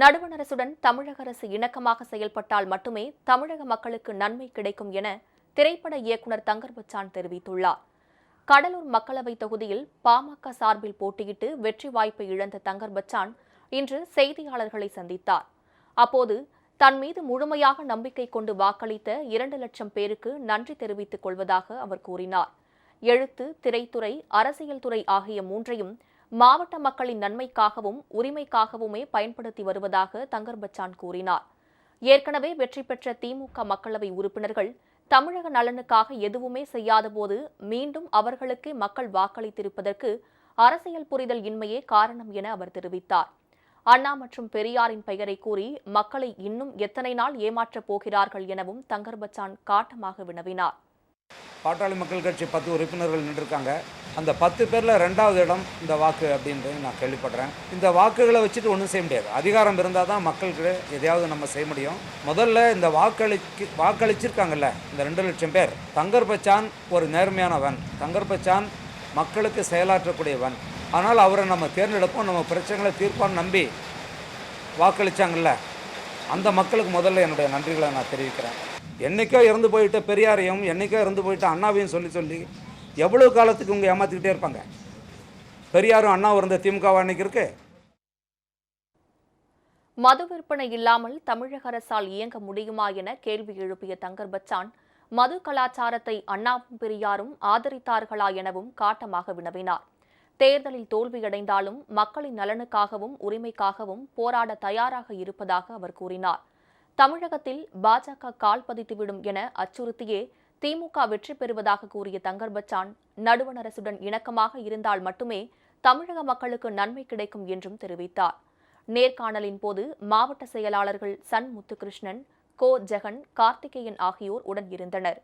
நடுவண் அரசுடன் தமிழக அரசு இணக்கமாக செயல்பட்டால் மட்டுமே தமிழக மக்களுக்கு நன்மை கிடைக்கும் என திரைப்பட இயக்குனர் தங்கர் பச்சான் தெரிவித்துள்ளார். கடலூர் மக்களவைத் தொகுதியில் பாமக சார்பில் போட்டியிட்டு வெற்றி வாய்ப்பை இழந்த தங்கர் பச்சான் இன்று செய்தியாளர்களை சந்தித்தார். அப்போது தன் மீது முழுமையாக நம்பிக்கை கொண்டு வாக்களித்த இரண்டு லட்சம் பேருக்கு நன்றி தெரிவித்துக் கொள்வதாக அவர் கூறினார். எழுத்து திரைத்துறை அரசியல் துறை ஆகிய மூன்றையும் மாவட்ட மக்களின் நன்மைக்காகவும் உரிமைக்காகவுமே பயன்படுத்தி வருவதாக தங்கர் பச்சான் கூறினார். ஏற்கனவே வெற்றி பெற்ற திமுக மக்களவை உறுப்பினர்கள் தமிழக நலனுக்காக எதுவுமே செய்யாதபோது மீண்டும் அவர்களுக்கே மக்கள் வாக்களித்திருப்பதற்கு அரசியல் புரிதல் இன்மையே காரணம் என அவர் தெரிவித்தார். அண்ணா மற்றும் பெரியாரின் பெயரை கூறி மக்களை இன்னும் எத்தனை நாள் ஏமாற்றப் போகிறார்கள் எனவும் தங்கர் பச்சான் காட்டமாக வினவினார். பாட்டாளி மக்கள் கட்சி பத்து உறுப்பினர்கள் நின்றிருக்காங்க. அந்த பத்து பேரில் ரெண்டாவது இடம் இந்த வாக்கு அப்படின்றது நான் கேள்விப்படுறேன். இந்த வாக்குகளை வச்சுட்டு ஒன்றும் செய்ய முடியாது. அதிகாரம் இருந்தால் தான் மக்களுக்கு எதையாவது நம்ம செய்ய முடியும். முதல்ல இந்த வாக்களிக்கு வாக்களிச்சிருக்காங்கல்ல இந்த ரெண்டு லட்சம் பேர். தங்கர் பச்சான் ஒரு நேர்மையானவன். தங்கர் பச்சான் மக்களுக்கு செயலாற்றக்கூடியவன். ஆனால் அவரை நம்ம தேர்ந்தெடுப்போம் நம்ம பிரச்சனைகளை தீர்ப்பான்னு நம்பி வாக்களித்தாங்கல்ல அந்த மக்களுக்கு முதல்ல என்னுடைய நன்றிகளை நான் தெரிவிக்கிறேன். என்னைக்கோ இறந்து போயிட்ட பெரியாரையும் என்னைக்கோ இறந்து போயிட்ட அண்ணாவையும் சொல்லி சொல்லி எவ்வளோ காலத்துக்கு இவங்க ஏமாற்றிக்கிட்டே இருப்பாங்க? பெரியாரும் அண்ணாவும் இருந்த திமுகவா அன்னைக்கு இருக்கு? மது விற்பனை இல்லாமல் தமிழக அரசால் இயங்க முடியுமா என கேள்வி எழுப்பிய தங்கர் பச்சான் மது கலாச்சாரத்தை அண்ணாவும் பெரியாரும் ஆதரித்தார்களா எனவும் காட்டமாக வினவினார். தேர்தலில் தோல்வியடைந்தாலும் மக்களின் நலனுக்காகவும் உரிமைக்காகவும் போராட தயாராக இருப்பதாக அவர் கூறினார். தமிழகத்தில் பாஜக கால் பதித்துவிடும் என அச்சுறுத்தியே திமுக வெற்றி பெறுவதாக கூறிய தங்கர் பச்சான் நடுவண் அரசுடன் இணக்கமாக இருந்தால் மட்டுமே தமிழக மக்களுக்கு நன்மை கிடைக்கும் என்றும் தெரிவித்தார். நேர்காணலின் போது மாவட்ட செயலாளர்கள் சன் முத்துகிருஷ்ணன் கோ ஜெகன் கார்த்திகேயன் ஆகியோர் உடன் இருந்தனர்.